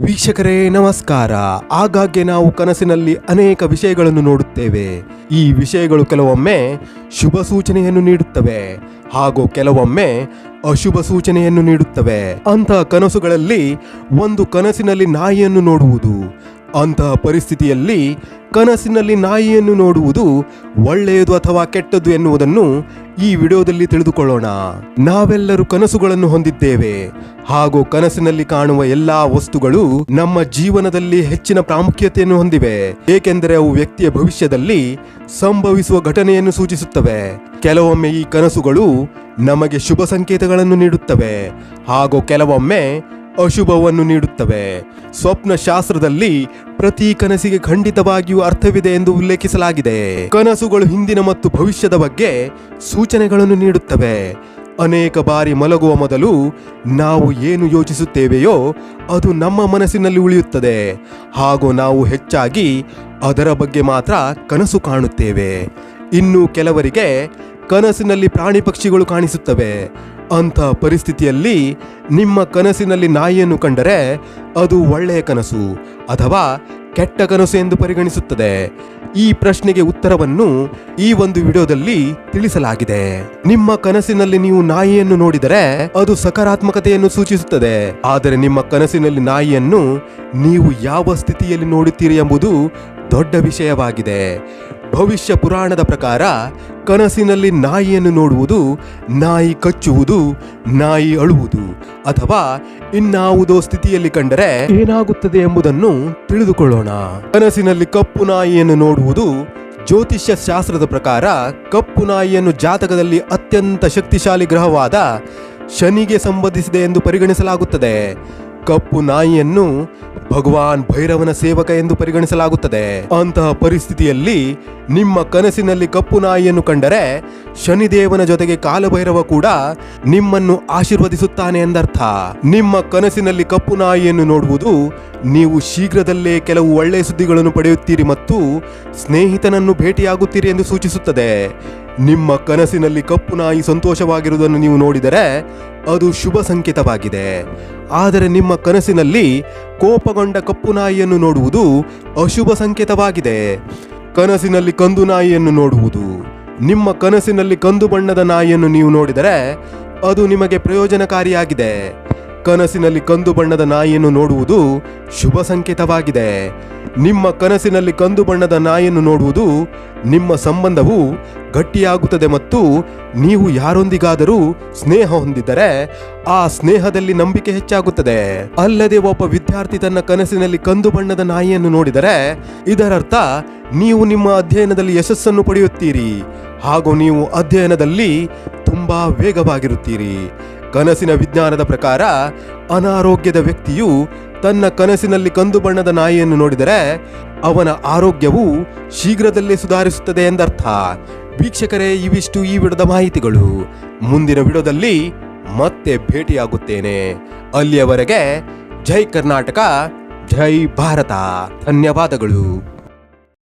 ವೀಕ್ಷಕರೇ, ನಮಸ್ಕಾರ. ಆಗಾಗ್ಗೆ ನಾವು ಕನಸಿನಲ್ಲಿ ಅನೇಕ ವಿಷಯಗಳನ್ನು ನೋಡುತ್ತೇವೆ. ಈ ವಿಷಯಗಳು ಕೆಲವೊಮ್ಮೆ ಶುಭ ಸೂಚನೆಯನ್ನು ನೀಡುತ್ತವೆ ಹಾಗೂ ಕೆಲವೊಮ್ಮೆ ಅಶುಭ ಸೂಚನೆಯನ್ನು ನೀಡುತ್ತವೆ. ಅಂತಹ ಕನಸುಗಳಲ್ಲಿ ಒಂದು ಕನಸಿನಲ್ಲಿ ನಾಯಿಯನ್ನು ನೋಡುವುದು ಅಂತಹ ಪರಿಸ್ಥಿತಿಯಲ್ಲಿ ಕನಸಿನಲ್ಲಿ ನಾಯಿಯನ್ನು ನೋಡುವುದು ಒಳ್ಳೆಯದು ಅಥವಾ ಕೆಟ್ಟದ್ದು ಎನ್ನುವುದನ್ನು ಈ ವಿಡಿಯೋದಲ್ಲಿ ತಿಳಿದುಕೊಳ್ಳೋಣ. ನಾವೆಲ್ಲರೂ ಕನಸುಗಳನ್ನು ಹೊಂದಿದ್ದೇವೆ. ಹಾಗೂ ಕನಸಿನಲ್ಲಿ ಕಾಣುವ ಎಲ್ಲಾ ವಸ್ತುಗಳು ನಮ್ಮ ಜೀವನದಲ್ಲಿ ಹೆಚ್ಚಿನ ಪ್ರಾಮುಖ್ಯತೆಯನ್ನು ಹೊಂದಿವೆ. ಏಕೆಂದರೆ ಅವು ವ್ಯಕ್ತಿಯ ಭವಿಷ್ಯದಲ್ಲಿ ಸಂಭವಿಸುವ ಘಟನೆಯನ್ನು ಸೂಚಿಸುತ್ತವೆ. ಕೆಲವೊಮ್ಮೆ ಈ ಕನಸುಗಳು ನಮಗೆ ಶುಭ ಸಂಕೇತಗಳನ್ನು ನೀಡುತ್ತವೆ. ಹಾಗೂ ಕೆಲವೊಮ್ಮೆ ಅಶುಭವನ್ನು ನೀಡುತ್ತವೆ. ಸ್ವಪ್ನ ಶಾಸ್ತ್ರದಲ್ಲಿ ಪ್ರತಿ ಕನಸಿಗೆ ಖಂಡಿತವಾಗಿಯೂ ಅರ್ಥವಿದೆ ಎಂದು ಉಲ್ಲೇಖಿಸಲಾಗಿದೆ. ಕನಸುಗಳು ಹಿಂದಿನ ಮತ್ತು ಭವಿಷ್ಯದ ಬಗ್ಗೆ ಸೂಚನೆಗಳನ್ನು ನೀಡುತ್ತವೆ. ಅನೇಕ ಬಾರಿ ಮಲಗುವ ಮೊದಲು ನಾವು ಏನು ಯೋಚಿಸುತ್ತೇವೆಯೋ ಅದು ನಮ್ಮ ಮನಸ್ಸಿನಲ್ಲಿ ಉಳಿಯುತ್ತದೆ. ಹಾಗೂ ನಾವು ಹೆಚ್ಚಾಗಿ ಅದರ ಬಗ್ಗೆ ಮಾತ್ರ ಕನಸು ಕಾಣುತ್ತೇವೆ. ಇನ್ನು ಕೆಲವರಿಗೆ ಕನಸಿನಲ್ಲಿ ಪ್ರಾಣಿ ಪಕ್ಷಿಗಳು ಕಾಣಿಸುತ್ತವೆ. ಅಂಥ ಪರಿಸ್ಥಿತಿಯಲ್ಲಿ ನಿಮ್ಮ ಕನಸಿನಲ್ಲಿ ನಾಯಿಯನ್ನು ಕಂಡರೆ ಅದು ಒಳ್ಳೆಯ ಕನಸು ಅಥವಾ ಕೆಟ್ಟ ಕನಸು ಎಂದು ಪರಿಗಣಿಸುತ್ತದೆ. ಈ ಪ್ರಶ್ನೆಗೆ ಉತ್ತರವನ್ನು ಈ ಒಂದು ವಿಡಿಯೋದಲ್ಲಿ ತಿಳಿಸಲಾಗಿದೆ. ನಿಮ್ಮ ಕನಸಿನಲ್ಲಿ ನೀವು ನಾಯಿಯನ್ನು ನೋಡಿದರೆ ಅದು ಸಕಾರಾತ್ಮಕತೆಯನ್ನು ಸೂಚಿಸುತ್ತದೆ. ಆದರೆ ನಿಮ್ಮ ಕನಸಿನಲ್ಲಿ ನಾಯಿಯನ್ನು ನೀವು ಯಾವ ಸ್ಥಿತಿಯಲ್ಲಿ ನೋಡುತ್ತೀರಿ ಎಂಬುದು ದೊಡ್ಡ ವಿಷಯವಾಗಿದೆ. ಭವಿಷ್ಯ ಪುರಾಣದ ಪ್ರಕಾರ ಕನಸಿನಲ್ಲಿ ನಾಯಿಯನ್ನು ನೋಡುವುದು, ನಾಯಿ ಕಚ್ಚುವುದು, ನಾಯಿ ಅಳುವುದು ಅಥವಾ ಇನ್ನಾವುದೋ ಸ್ಥಿತಿಯಲ್ಲಿ ಕಂಡರೆ ಏನಾಗುತ್ತದೆ ಎಂಬುದನ್ನು ತಿಳಿದುಕೊಳ್ಳೋಣ. ಕನಸಿನಲ್ಲಿ ಕಪ್ಪು ನಾಯಿಯನ್ನು ನೋಡುವುದು ಜ್ಯೋತಿಷ್ಯ ಶಾಸ್ತ್ರದ ಪ್ರಕಾರ ಕಪ್ಪು ನಾಯಿಯನ್ನು ಜಾತಕದಲ್ಲಿ ಅತ್ಯಂತ ಶಕ್ತಿಶಾಲಿ ಗ್ರಹವಾದ ಶನಿಗೆ ಸಂಬಂಧಿಸಿದೆ ಎಂದು ಪರಿಗಣಿಸಲಾಗುತ್ತದೆ. ಕಪ್ಪು ನಾಯಿಯನ್ನು ಭಗವಾನ್ ಭೈರವನ ಸೇವಕ ಎಂದು ಪರಿಗಣಿಸಲಾಗುತ್ತದೆ. ಅಂತಹ ಪರಿಸ್ಥಿತಿಯಲ್ಲಿ ನಿಮ್ಮ ಕನಸಿನಲ್ಲಿ ಕಪ್ಪು ನಾಯಿಯನ್ನು ಕಂಡರೆ ಶನಿದೇವನ ಜೊತೆಗೆ ಕಾಲಭೈರವ ಕೂಡ ನಿಮ್ಮನ್ನು ಆಶೀರ್ವದಿಸುತ್ತಾನೆ ಎಂದರ್ಥ. ನಿಮ್ಮ ಕನಸಿನಲ್ಲಿ ಕಪ್ಪು ನಾಯಿಯನ್ನು ನೋಡುವುದು ನೀವು ಶೀಘ್ರದಲ್ಲೇ ಕೆಲವು ಒಳ್ಳೆಯ ಸುದ್ದಿಗಳನ್ನು ಪಡೆಯುತ್ತೀರಿ ಮತ್ತು ಸ್ನೇಹಿತನನ್ನು ಭೇಟಿಯಾಗುತ್ತೀರಿ ಎಂದು ಸೂಚಿಸುತ್ತದೆ. ನಿಮ್ಮ ಕನಸಿನಲ್ಲಿ ಕಪ್ಪು ನಾಯಿ ಸಂತೋಷವಾಗಿರುವುದನ್ನು ನೀವು ನೋಡಿದರೆ ಅದು ಶುಭ ಸಂಕೇತವಾಗಿದೆ. ಆದರೆ ನಿಮ್ಮ ಕನಸಿನಲ್ಲಿ ಕೋಪಗೊಂಡ ಕಪ್ಪು ನಾಯಿಯನ್ನು ನೋಡುವುದು ಅಶುಭ ಸಂಕೇತವಾಗಿದೆ. ಕನಸಿನಲ್ಲಿ ಕಂದು ನಾಯಿಯನ್ನು ನೋಡುವುದು. ನಿಮ್ಮ ಕನಸಿನಲ್ಲಿ ಕಂದು ಬಣ್ಣದ ನಾಯಿಯನ್ನು ನೀವು ನೋಡಿದರೆ ಅದು ನಿಮಗೆ ಪ್ರಯೋಜನಕಾರಿಯಾಗಿದೆ. ಕನಸಿನಲ್ಲಿ ಕಂದು ಬಣ್ಣದ ನಾಯಿಯನ್ನು ನೋಡುವುದು ಶುಭ ಸಂಕೇತವಾಗಿದೆ. ನಿಮ್ಮ ಕನಸಿನಲ್ಲಿ ಕಂದು ಬಣ್ಣದ ನಾಯಿಯನ್ನು ನೋಡುವುದು ನಿಮ್ಮ ಸಂಬಂಧವು ಗಟ್ಟಿಯಾಗುತ್ತದೆ ಮತ್ತು ನೀವು ಯಾರೊಂದಿಗಾದರೂ ಸ್ನೇಹ ಹೊಂದಿದ್ದರೆ ಆ ಸ್ನೇಹದಲ್ಲಿ ನಂಬಿಕೆ ಹೆಚ್ಚಾಗುತ್ತದೆ. ಅಲ್ಲದೆ ಒಬ್ಬ ವಿದ್ಯಾರ್ಥಿ ತನ್ನ ಕನಸಿನಲ್ಲಿ ಕಂದು ಬಣ್ಣದ ನಾಯಿಯನ್ನು ನೋಡಿದರೆ ಇದರರ್ಥ ನೀವು ನಿಮ್ಮ ಅಧ್ಯಯನದಲ್ಲಿ ಯಶಸ್ಸನ್ನು ಪಡೆಯುತ್ತೀರಿ. ಹಾಗೂ ನೀವು ಅಧ್ಯಯನದಲ್ಲಿ ತುಂಬಾ ವೇಗವಾಗಿರುತ್ತೀರಿ. ಕನಸಿನ ವಿಜ್ಞಾನದ ಪ್ರಕಾರ ಅನಾರೋಗ್ಯದ ವ್ಯಕ್ತಿಯು ತನ್ನ ಕನಸಿನಲ್ಲಿ ಕಂದು ಬಣ್ಣದ ನಾಯಿಯನ್ನು ನೋಡಿದರೆ ಅವನ ಆರೋಗ್ಯವು ಶೀಘ್ರದಲ್ಲೇ ಸುಧಾರಿಸುತ್ತದೆ ಎಂದರ್ಥ. ವೀಕ್ಷಕರೇ, ಇವಿಷ್ಟು ಈ ವಿಡದ ಮಾಹಿತಿಗಳು. ಮುಂದಿನ ವಿಡದಲ್ಲಿ ಮತ್ತೆ ಭೇಟಿಯಾಗುತ್ತೇನೆ. ಅಲ್ಲಿಯವರೆಗೆ ಜೈ ಕರ್ನಾಟಕ, ಜೈ ಭಾರತ. ಧನ್ಯವಾದಗಳು.